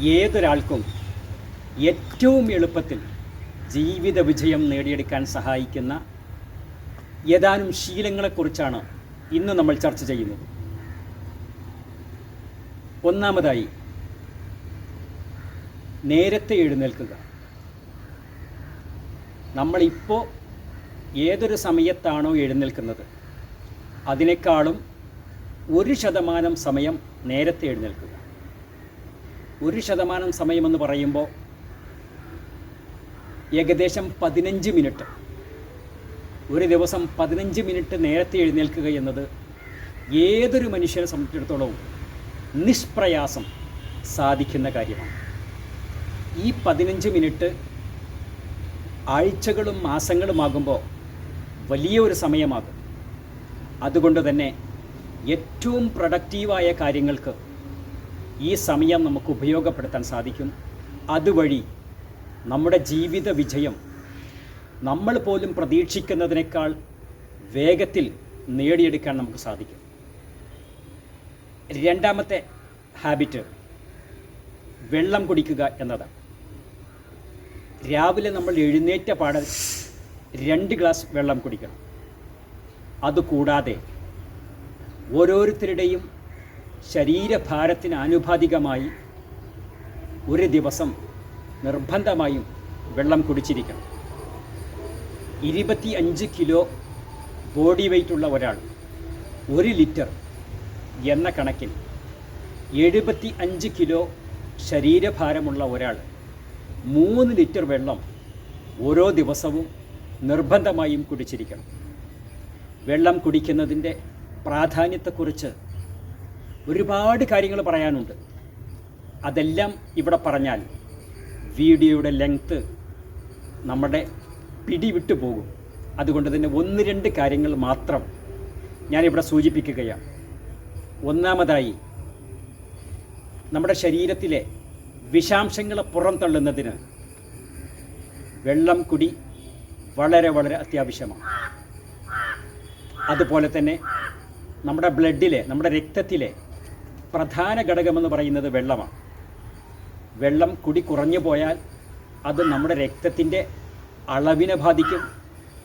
ഏതൊരാൾക്കും ഏറ്റവും എളുപ്പത്തിൽ ജീവിത വിജയം നേടിയെടുക്കാൻ സഹായിക്കുന്ന ഏതാനും ശീലങ്ങളെക്കുറിച്ചാണ് ഇന്ന് നമ്മൾ ചർച്ച ചെയ്യുന്നത്. ഒന്നാമതായി നേരത്തെ എഴുന്നേൽക്കുക. നമ്മളിപ്പോൾ ഏതൊരു സമയത്താണോ എഴുന്നേൽക്കുന്നത് അതിനേക്കാളും ഒരു ശതമാനം സമയം നേരത്തെ എഴുന്നേൽക്കുക. ഒരു ശതമാനം സമയമെന്ന് പറയുമ്പോൾ ഏകദേശം പതിനഞ്ച് മിനിറ്റ്. ഒരു ദിവസം പതിനഞ്ച് മിനിറ്റ് നേരത്തെ എഴുന്നേൽക്കുക എന്നത് ഏതൊരു മനുഷ്യനെ സംബന്ധിച്ചിടത്തോളവും നിഷ്പ്രയാസം സാധിക്കുന്ന കാര്യമാണ്. ഈ പതിനഞ്ച് മിനിറ്റ് ആഴ്ചകളും മാസങ്ങളുമാകുമ്പോൾ വലിയ ഒരു സമയമാകും. അതുകൊണ്ട് തന്നെ ഏറ്റവും പ്രൊഡക്റ്റീവായ കാര്യങ്ങൾക്ക് ഈ സമയം നമുക്ക് ഉപയോഗപ്പെടുത്താൻ സാധിക്കും. അതുവഴി നമ്മുടെ ജീവിത വിജയം നമ്മൾ പോലും പ്രതീക്ഷിക്കുന്നതിനേക്കാൾ വേഗത്തിൽ നേടിയെടുക്കാൻ നമുക്ക് സാധിക്കും. രണ്ടാമത്തെ ഹാബിറ്റ് വെള്ളം കുടിക്കുക എന്നതാണ്. രാവിലെ നമ്മൾ എഴുന്നേറ്റ പാടൽ രണ്ട് ഗ്ലാസ് വെള്ളം കുടിക്കണം. അതുകൂടാതെ ഓരോരുത്തരുടെയും ശരീരഭാരത്തിന് ആനുപാതികമായി ഒരു ദിവസം നിർബന്ധമായും വെള്ളം കുടിച്ചിരിക്കണം. ഇരുപത്തി അഞ്ച് കിലോ ബോഡി വെയ്റ്റ് ഉള്ള ഒരാൾ ഒരു ലിറ്റർ എന്ന കണക്കിൽ എഴുപത്തി അഞ്ച് കിലോ ശരീരഭാരമുള്ള ഒരാൾ മൂന്ന് ലിറ്റർ വെള്ളം ഓരോ ദിവസവും നിർബന്ധമായും കുടിച്ചിരിക്കണം. വെള്ളം കുടിക്കുന്നതിന്റെ പ്രാധാന്യത്തെക്കുറിച്ച് ഒരുപാട് കാര്യങ്ങൾ പറയാനുണ്ട്. അതെല്ലാം ഇവിടെ പറഞ്ഞാൽ വീഡിയോയുടെ ലെങ്ത്ത് നമ്മുടെ പിടിവിട്ടു പോകും. അതുകൊണ്ട് തന്നെ ഒന്ന് രണ്ട് കാര്യങ്ങൾ മാത്രം ഞാനിവിടെ സൂചിപ്പിക്കുകയാണ്. ഒന്നാമതായി നമ്മുടെ ശരീരത്തിലെ വിഷാംശങ്ങളെ പുറന്തള്ളുന്നതിന് വെള്ളം കുടി വളരെ വളരെ അത്യാവശ്യമാണ്. അതുപോലെ തന്നെ നമ്മുടെ ബ്ലഡിലെ നമ്മുടെ രക്തത്തിലെ പ്രധാന ഘടകമെന്ന് പറയുന്നത് വെള്ളമാണ്. വെള്ളം കുടി കുറഞ്ഞു പോയാൽ അത് നമ്മുടെ രക്തത്തിന്റെ അളവിനെ ബാധിക്കും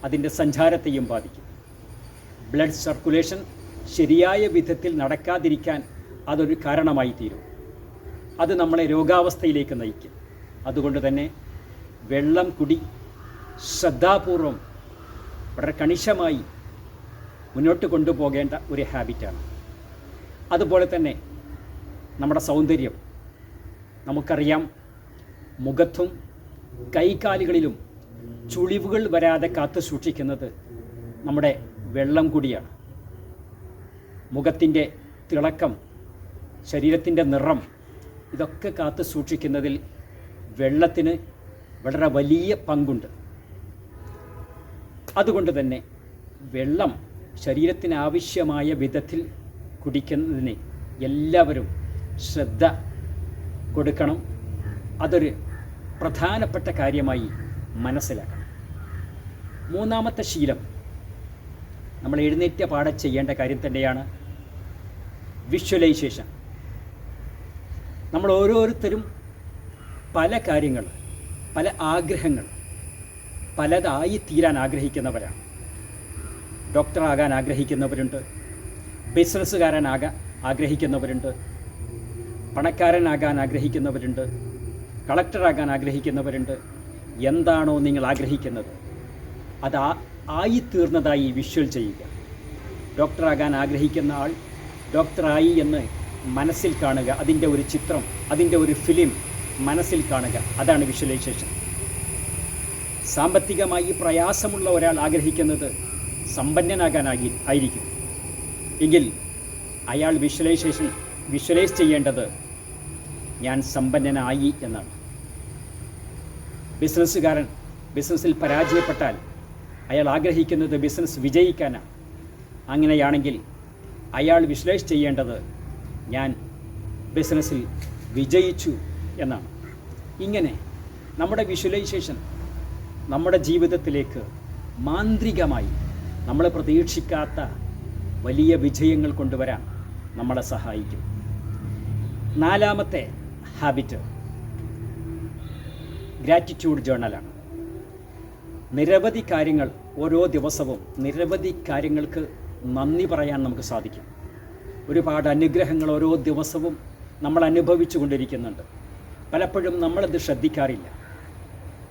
അതിന്റെ സഞ്ചാരത്തെയും ബാധിക്കും. ബ്ലഡ് സർക്കുലേഷൻ ശരിയായ വിധത്തിൽ നടക്കാതിരിക്കാൻ അതൊരു കാരണമായി തീരും. അത് നമ്മളെ രോഗാവസ്ഥയിലേക്ക് നയിക്കും. അതുകൊണ്ട് തന്നെ വെള്ളം കുടി ശ്രദ്ധാപൂർവം വളരെ കണിശമായി മുന്നോട്ട് കൊണ്ടുപോകേണ്ട ഒരു ഹാബിറ്റാണ് അതുപോലെ തന്നെ നമ്മുടെ സൗന്ദര്യം. നമുക്കറിയാം മുഖത്തും കൈകാലുകളിലും ചുളിവുകൾ വരാതെ കാത്തു സൂക്ഷിക്കുന്നത് നമ്മുടെ വെള്ളം കൂടിയാണ്. മുഖത്തിന്റെ തിളക്കം ശരീരത്തിന്റെ നിറം ഇതൊക്കെ കാത്തു സൂക്ഷിക്കുന്നതിൽ വെള്ളത്തിന് വളരെ വലിയ പങ്കുണ്ട്. അതുകൊണ്ട് തന്നെ വെള്ളം ശരീരത്തിന് ആവശ്യമായ വിധത്തിൽ കുടിക്കുന്നതിന് എല്ലാവരും ശ്രദ്ധ കൊടുക്കണം. അതൊരു പ്രധാനപ്പെട്ട കാര്യമായി മനസ്സിലാക്കണം. മൂന്നാമത്തെ ശീലം. നമ്മൾ എഴുന്നേറ്റ പാടെ ചെയ്യേണ്ട കാര്യം തന്നെയാണ് വിഷ്വലൈസേഷൻ. നമ്മൾ ഓരോരുത്തരും പല കാര്യങ്ങൾ പല ആഗ്രഹങ്ങൾ പലതായി തീരാൻ ആഗ്രഹിക്കുന്നവരാണ്. ഡോക്ടറാകാൻ ആഗ്രഹിക്കുന്നവരുണ്ട് ബിസിനസ്സുകാരനാകാൻ ആഗ്രഹിക്കുന്നവരുണ്ട് പണക്കാരനാകാൻ ആഗ്രഹിക്കുന്നവരുണ്ട് കളക്ടറാകാൻ ആഗ്രഹിക്കുന്നവരുണ്ട്. എന്താണോ നിങ്ങൾ ആഗ്രഹിക്കുന്നത്? അത് ആയിത്തീർന്നതായി വിഷ്വൽ ചെയ്യുക. ഡോക്ടറാകാൻ ആഗ്രഹിക്കുന്ന ആൾ ഡോക്ടറായി എന്ന് മനസ്സിൽ കാണുക. അതിന്റെ ഒരു ചിത്രം അതിന്റെ ഒരു ഫിലിം മനസ്സിൽ കാണുക. അതാണ് വിഷ്വലൈസേഷൻ. സാമ്പത്തികമായി പ്രയാസമുള്ള ഒരാൾ ആഗ്രഹിക്കുന്നത് സമ്പന്നനാകാനായി ആയിരിക്കും. എങ്കിൽ അയാൾ വിഷ്വലൈസേഷൻ വിഷ്വലൈസ് ചെയ്യേണ്ടത് ഞാൻ സമ്പന്നനായി എന്നാണ്. ബിസിനസ്സുകാരൻ ബിസിനസ്സിൽ പരാജയപ്പെട്ടാൽ അയാൾ ആഗ്രഹിക്കുന്നത് ബിസിനസ് വിജയിക്കാനാണ്. അങ്ങനെയാണെങ്കിൽ അയാൾ വിഷ്വലൈസ് ചെയ്യേണ്ടത് ഞാൻ ബിസിനസ്സിൽ വിജയിച്ചു എന്നാണ്. ഇങ്ങനെ നമ്മുടെ വിഷ്വലൈസേഷൻ നമ്മുടെ ജീവിതത്തിലേക്ക് മാന്ത്രികമായി നമ്മൾ പ്രതീക്ഷിക്കാത്ത വലിയ വിജയങ്ങൾ കൊണ്ടുവരാൻ നമ്മളെ സഹായിക്കും. നാലാമത്തെ ഹാബിറ്റ്. ഗ്രാറ്റിറ്റ്യൂഡ് ജേർണലാണ് നിരവധി കാര്യങ്ങൾ ഓരോ ദിവസവും നിരവധി കാര്യങ്ങൾക്ക് നന്ദി പറയാൻ നമുക്ക് സാധിക്കും. ഒരുപാട് അനുഗ്രഹങ്ങൾ ഓരോ ദിവസവും നമ്മൾ അനുഭവിച്ചു കൊണ്ടിരിക്കുന്നുണ്ട്. പലപ്പോഴും നമ്മളത് ശ്രദ്ധിക്കാറില്ല.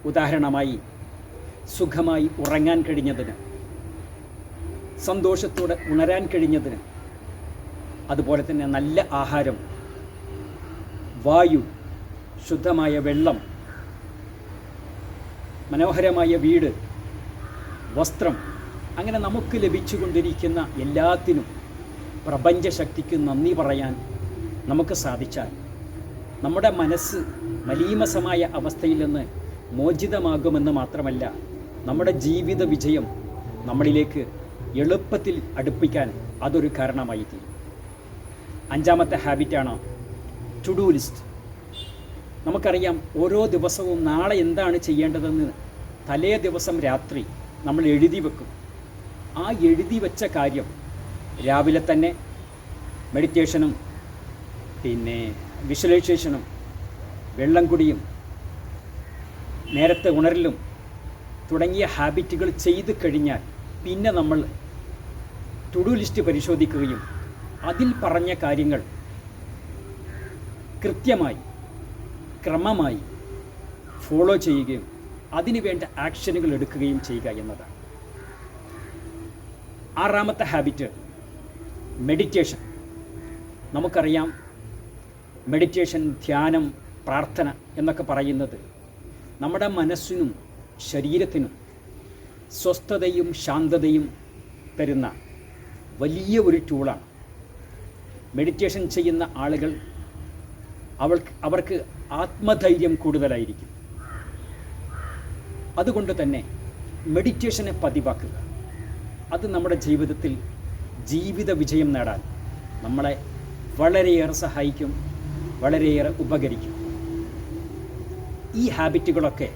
ഉദാഹരണമായി സുഖമായി ഉറങ്ങാൻ കഴിഞ്ഞതിന് സന്തോഷത്തോടെ ഉണരാൻ കഴിഞ്ഞതിന് അതുപോലെ തന്നെ നല്ല ആഹാരം വായു ശുദ്ധമായ വെള്ളം മനോഹരമായ വീട് വസ്ത്രം അങ്ങനെ നമുക്ക് ലഭിച്ചുകൊണ്ടിരിക്കുന്ന എല്ലാത്തിനും പ്രപഞ്ചശക്തിക്ക് നന്ദി പറയാൻ നമുക്ക് സാധിച്ചാൽ നമ്മുടെ മനസ്സ് മലീമസമായ അവസ്ഥയിൽ നിന്ന് മോചിതമാകുമെന്ന് മാത്രമല്ല നമ്മുടെ ജീവിത വിജയം നമ്മളിലേക്ക് എളുപ്പത്തിൽ അടുപ്പിക്കാൻ അതൊരു കാരണമായി തീരും അഞ്ചാമത്തെ ഹാബിറ്റാണ് ടു ഡു ലിസ്റ്റ് നമുക്കറിയാം ഓരോ ദിവസവും നാളെ എന്താണ് ചെയ്യേണ്ടതെന്ന്. തലേ ദിവസം രാത്രി നമ്മൾ എഴുതി വെക്കും. ആ എഴുതി വെച്ച കാര്യം രാവിലെ തന്നെ മെഡിറ്റേഷനും പിന്നെ വിഷ്വലൈസേഷനും വെള്ളം കുടിയും നേരത്തെ ഉണരലും തുടങ്ങിയ ഹാബിറ്റുകൾ ചെയ്തു കഴിഞ്ഞാൽ പിന്നെ നമ്മൾ ടു ഡു ലിസ്റ്റ് പരിശോധിക്കുകയും അതിൽ പറഞ്ഞ കാര്യങ്ങൾ കൃത്യമായി ക്രമമായി ഫോളോ ചെയ്യുകയും അതിനുവേണ്ട ആക്ഷനുകൾ എടുക്കുകയും ചെയ്യുക എന്നതാണ്. ആറാമത്തെ ഹാബിറ്റ് മെഡിറ്റേഷൻ നമുക്കറിയാം മെഡിറ്റേഷൻ ധ്യാനം പ്രാർത്ഥന എന്നൊക്കെ പറയുന്നത് നമ്മുടെ മനസ്സിനും ശരീരത്തിനും സ്വസ്ഥതയും ശാന്തതയും തരുന്ന വലിയ ഒരു ടൂളാണ് മെഡിറ്റേഷൻ ചെയ്യുന്ന ആളുകൾ അവൾക്ക് അവർക്ക് ആത്മധൈര്യം കൂടുതലായിരിക്കും. അതുകൊണ്ട് തന്നെ മെഡിറ്റേഷനെ പതിവാക്കുക. അത് നമ്മുടെ ജീവിതത്തിൽ ജീവിത വിജയം നേടാൻ നമ്മളെ വളരെയേറെ സഹായിക്കും വളരെയേറെ ഉപകരിക്കും. ഈ ഹാബിറ്റുകളൊക്കെ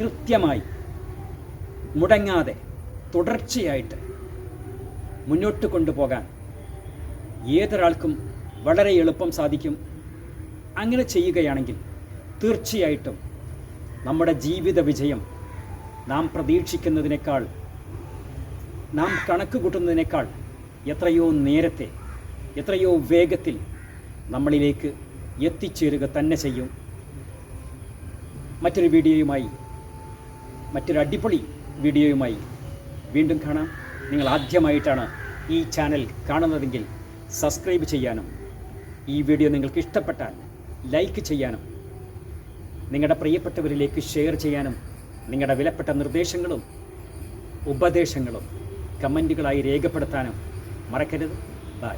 കൃത്യമായി മുടങ്ങാതെ തുടർച്ചയായിട്ട് മുന്നോട്ട് കൊണ്ടുപോകാൻ ഏതൊരാൾക്കും വളരെ എളുപ്പം സാധിക്കും. അങ്ങനെ ചെയ്യുകയാണെങ്കിൽ തീർച്ചയായിട്ടും നമ്മുടെ ജീവിത വിജയം നാം പ്രതീക്ഷിക്കുന്നതിനേക്കാൾ നാം കണക്ക് കൂട്ടുന്നതിനേക്കാൾ എത്രയോ നേരത്തെ എത്രയോ വേഗത്തിൽ നമ്മളിലേക്ക് എത്തിച്ചേരുക തന്നെ ചെയ്യും. മറ്റൊരു വീഡിയോയുമായി മറ്റൊരു അടിപൊളി വീഡിയോയുമായി വീണ്ടും കാണാം. നിങ്ങൾ ആദ്യമായിട്ടാണ് ഈ ചാനൽ കാണുന്നതെങ്കിൽ സബ്സ്ക്രൈബ് ചെയ്യാനും ഈ വീഡിയോ നിങ്ങൾക്ക് ഇഷ്ടപ്പെട്ടാൽ ലൈക്ക് ചെയ്യാനും നിങ്ങളുടെ പ്രിയപ്പെട്ടവരിലേക്ക് ഷെയർ ചെയ്യാനും നിങ്ങളുടെ വിലപ്പെട്ട നിർദ്ദേശങ്ങളും ഉപദേശങ്ങളും കമന്റുകളായി രേഖപ്പെടുത്താനും മറക്കരുത്. ബൈ.